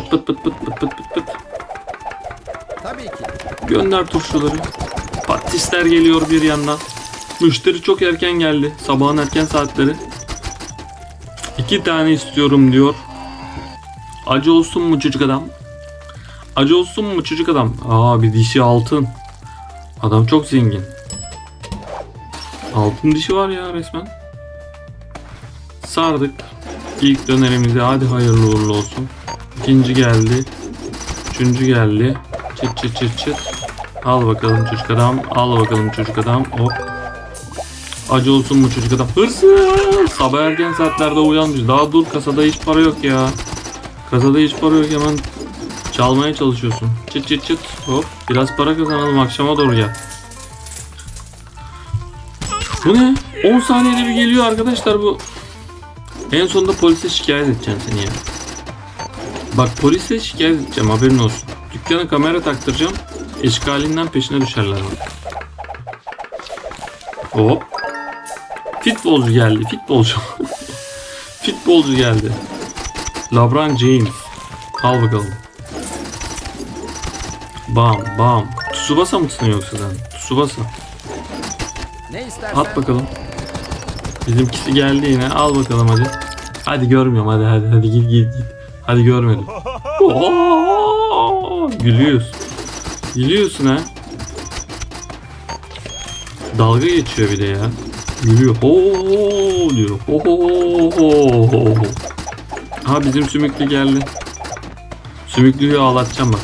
Pıt pıt pıt pıt pıt pıt pıt pıt. Tabii ki. Gönder turşuları. Patisler geliyor bir yandan. Müşteri çok erken geldi. Sabahın erken saatleri. İki tane istiyorum diyor. Acı olsun mu çocuk adam? Acı olsun mu çocuk adam? Aa bir dişi altın. Adam çok zengin. Altın dişi var ya resmen. Sardık. İlk dönerimizi hadi hayırlı uğurlu olsun. İkinci geldi. Üçüncü geldi. Çıt çıt çıt çıt. Al bakalım çocuk adam. Al bakalım çocuk adam. Hop. Acı olsun mu çocuk adam? Hırsız! Sabah erken saatlerde uyanmış. Daha dur kasada hiç para yok ya. Kasada hiç para yok hemen çalmaya çalışıyorsun. Çıt çıt çıt. Hop. Biraz para kazanalım akşama doğru gel. Bu ne? 10 saniyede bir geliyor arkadaşlar bu. En sonunda polise şikayet edeceğim seni ya. Bak polise şikayet edeceğim haberin olsun. Dükkana kamera taktıracağım. Eşkalinden peşine düşerler bak. Hop. Futbolcu geldi. Futbolcu. Futbolcu geldi. LeBron James. Al bakalım. Bam bam. Tsubasa mısın yoksa sen? Tsubasa. Ne istersen. At bakalım. Bizimkisi geldi yine. Al bakalım hadi. Hadi görmüyorum hadi hadi hadi git git git. Hadi görmedim. Oo, gülüyorsun. Gülüyorsun ha. Dalga geçiyor bir de ya. Gülüyor. Oo diyor. Oo. Ha bizim sümüklü geldi. Sümüklüyü ağlatacağım bak.